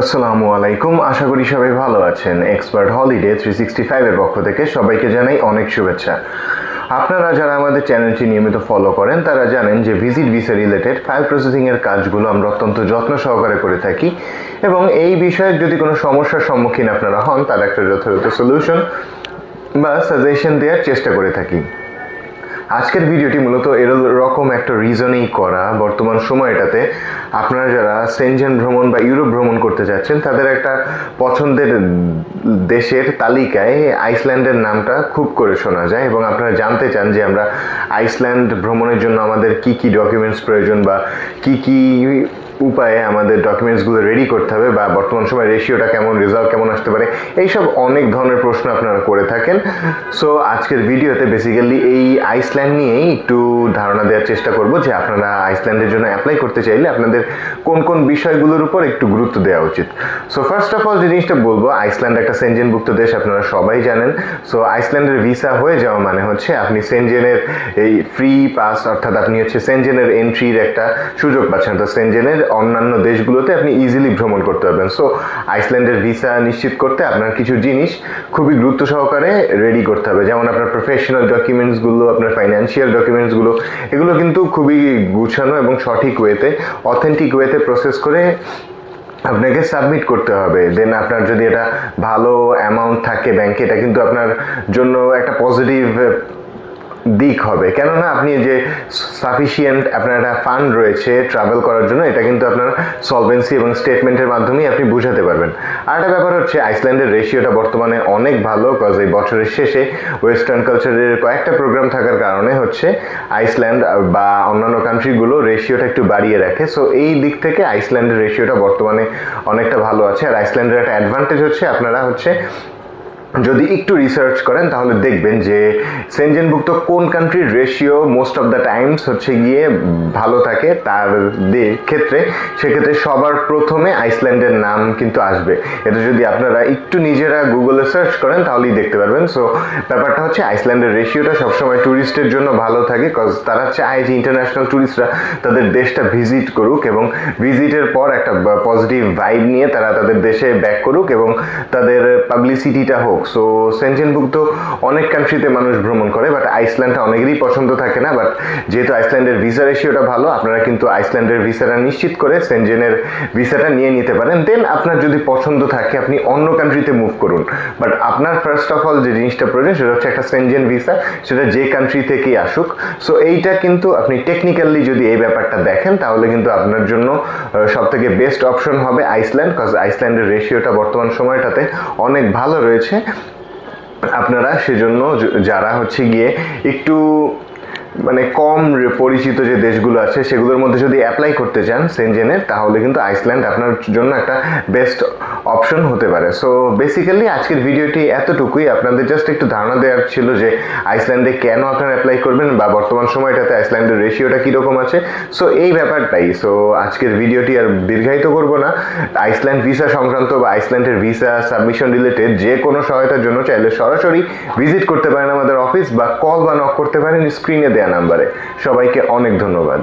আসসালামু আলাইকুম। আশা করি সবাই ভালো আছেন। এক্সপার্ট হলিডে থ্রি সিক্সটি ফাইভের পক্ষ থেকে সবাইকে জানাই অনেক শুভেচ্ছা। আপনারা যারা আমাদের চ্যানেলটি নিয়মিত ফলো করেন, তারা জানেন যে ভিজিট ভিসা রিলেটেড ফাইল প্রসেসিংয়ের কাজগুলো আমরা অত্যন্ত যত্ন সহকারে করে থাকি এবং এই বিষয়ে যদি কোনো সমস্যার সম্মুখীন আপনারা হন তার একটা যথাযথ সলিউশন বা সাজেশন দেওয়ার চেষ্টা করে থাকি। আজকের ভিডিওটি মূলত এরকম একটা রিজনেই করা বর্তমান সময়টাতে। আপনারা যারা সেনজেন ভ্রমণ বা ইউরোপ ভ্রমণ করতে যাচ্ছেন, তাদের একটা পছন্দের দেশের তালিকায় আইসল্যান্ডের নামটা খুব করে শোনা যায় এবং আপনারা জানতে চান যে আমরা আইসল্যান্ড ভ্রমণের জন্য আমাদের কি কি ডকুমেন্টস প্রয়োজন বা কি কি উপায়ে আমাদের ডকুমেন্টসগুলো রেডি করতে হবে বা বর্তমান সময় রেশিওটা কেমন রেজাল্ট কেমন আসতে পারে, এইসব অনেক ধরনের প্রশ্ন আপনারা করে থাকেন। সো আজকের ভিডিওতে বেসিক্যালি এই আইসল্যান্ড নিয়েই একটু ধারণা দেওয়ার চেষ্টা করব যে আপনারা আইসল্যান্ডের জন্য অ্যাপ্লাই করতে চাইলে আপনাদের কোন কোন বিষয়গুলোর উপর একটু গুরুত্ব দেওয়া উচিত। সো ফার্স্ট অফ অল জিনিসটা বলব আইসল্যান্ড একটা সেনজেনভুক্ত দেশ, আপনারা সবাই জানেন। সো আইসল্যান্ডের ভিসা হয়ে যাওয়া মানে হচ্ছে আপনি সেনজেনের এই ফ্রি পাস অর্থাৎ আপনি হচ্ছে সেনজেনের এন্ট্রির একটা সুযোগ পাচ্ছেন। তো সেনজেনের অন্যান্য দেশগুলোতে আপনি ইজিলি ভ্রমণ করতে পারবেন। সো আইসল্যান্ডের ভিসা নিশ্চিত করতে আপনার কিছু জিনিস খুবই গুরুত্ব সহকারে রেডি করতে হবে। যেমন আপনার প্রফেশনাল ডকুমেন্টসগুলো আপনার ফাইন্যান্সিয়াল ডকুমেন্টসগুলো এগুলো কিন্তু খুবই গুছানো এবং সঠিক ওয়েতে অথেন্টিক ওয়েতে প্রসেস করে আপনাকে সাবমিট করতে হবে। দেন আপনার যদি এটা ভালো অ্যামাউন্ট থাকে ব্যাংকে এটা কিন্তু আপনার জন্য একটা পজিটিভ দিক হবে। কেননা আপনি যে সাফিসিয়েন্ট আপনার একটা ফান্ড রয়েছে ট্রাভেল করার জন্য, এটা কিন্তু আপনার সলভেন্সি এবং স্টেটমেন্টের মাধ্যমেই আপনি বুঝাতে পারবেন। আর একটা ব্যাপার হচ্ছে আইসল্যান্ডের রেশিওটা বর্তমানে অনেক ভালো কজ এই বছরের শেষে ওয়েস্টার্ন কালচারের কয়েকটা প্রোগ্রাম থাকার কারণে হচ্ছে আইসল্যান্ড বা অন্যান্য কান্ট্রিগুলো রেশিওটা একটু বাড়িয়ে রাখে। সো এই দিক থেকে আইসল্যান্ডের রেশিওটা বর্তমানে অনেকটা ভালো আছে। আর আইসল্যান্ডের একটা অ্যাডভান্টেজ হচ্ছে, আপনারা হচ্ছে যদি একটু রিসার্চ করেন, তাহলে দেখবেন যে সেনজেনভুক্ত কোন কান্ট্রির ratio most of the times হচ্ছে গিয়ে ভালো থাকে তার ক্ষেত্রে। সেক্ষেত্রে সবার প্রথমে আইসল্যান্ডের নাম কিন্তু আসবে। এটা যদি আপনারা একটু নিজেরা গুগলে সার্চ করেন, তাহলেই দেখতে পারবেন। সো ব্যাপারটা হচ্ছে আইসল্যান্ডের রেশিওটা সবসময় ট্যুরিস্টের জন্য ভালো থাকে কজ তারা চায় যে ইন্টারন্যাশনাল ট্যুরিস্টরা তাদের দেশটা ভিজিট করুক এবং ভিজিটের পর একটা পজিটিভ ভাইব নিয়ে তারা তাদের দেশে ব্যাক করুক এবং তাদের পাবলিসিটিটা হোক। সো সেনজেনভুক্ত অনেক কান্ট্রিতে মানুষ ভ্রমণ করে বাট আইসল্যান্ডটা অনেকেরই পছন্দ থাকে না বাট যেহেতু আইসল্যান্ডের ভিসা রেশিওটা ভালো, আপনারা কিন্তু আইসল্যান্ডের ভিসাটা নিশ্চিত করে সেনজেনের ভিসাটা নিয়ে নিতে পারেন। দেন আপনার যদি পছন্দ থাকে, আপনি অন্য কান্ট্রিতে মুভ করুন। বাট আপনার ফার্স্ট অফ অল যে জিনিসটা প্রয়োজন, সেটা হচ্ছে একটা সেনজেন ভিসা সেটা যে কান্ট্রি থেকেই আসুক। সো এইটা কিন্তু আপনি টেকনিক্যালি যদি এই ব্যাপারটা দেখেন, তাহলে কিন্তু আপনার জন্য সব থেকে বেস্ট অপশন হবে আইসল্যান্ড কজ আইসল্যান্ডের রেশিওটা বর্তমান সময়টাতে অনেক ভালো রয়েছে। আপনারা সেজন্য যারা হচ্ছে গিয়ে একটু মানে কম পরিচিত যে দেশগুলো আছে, সেগুলোর মধ্যে যদি অ্যাপ্লাই করতে চান সেনজেনের তাহলে কিন্তু আইসল্যান্ড আপনার জন্য একটা বেস্ট অপশন হতে পারে। সো বেসিক্যালি আজকের ভিডিওটি এতটুকুই। আপনাদের জাস্ট একটু ধারণা দেওয়ার ছিল যে আইসল্যান্ডে কেন আপনারা অ্যাপ্লাই করবেন বা বর্তমান সময়টাতে আইসল্যান্ডের রেশিওটা কীরকম আছে। সো এই ব্যাপারটাই। সো আজকের ভিডিওটি আর দীর্ঘায়িত করব না। আইসল্যান্ড ভিসা সংক্রান্ত বা আইসল্যান্ডের ভিসা সাবমিশন রিলেটেড যে কোনো সহায়তার জন্য চাইলে সরাসরি ভিজিট করতে পারেন আমাদের অফিস বা কল বা নক করতে পারেন স্ক্রিনে দেওয়া নাম্বারে। সবাইকে অনেক ধন্যবাদ।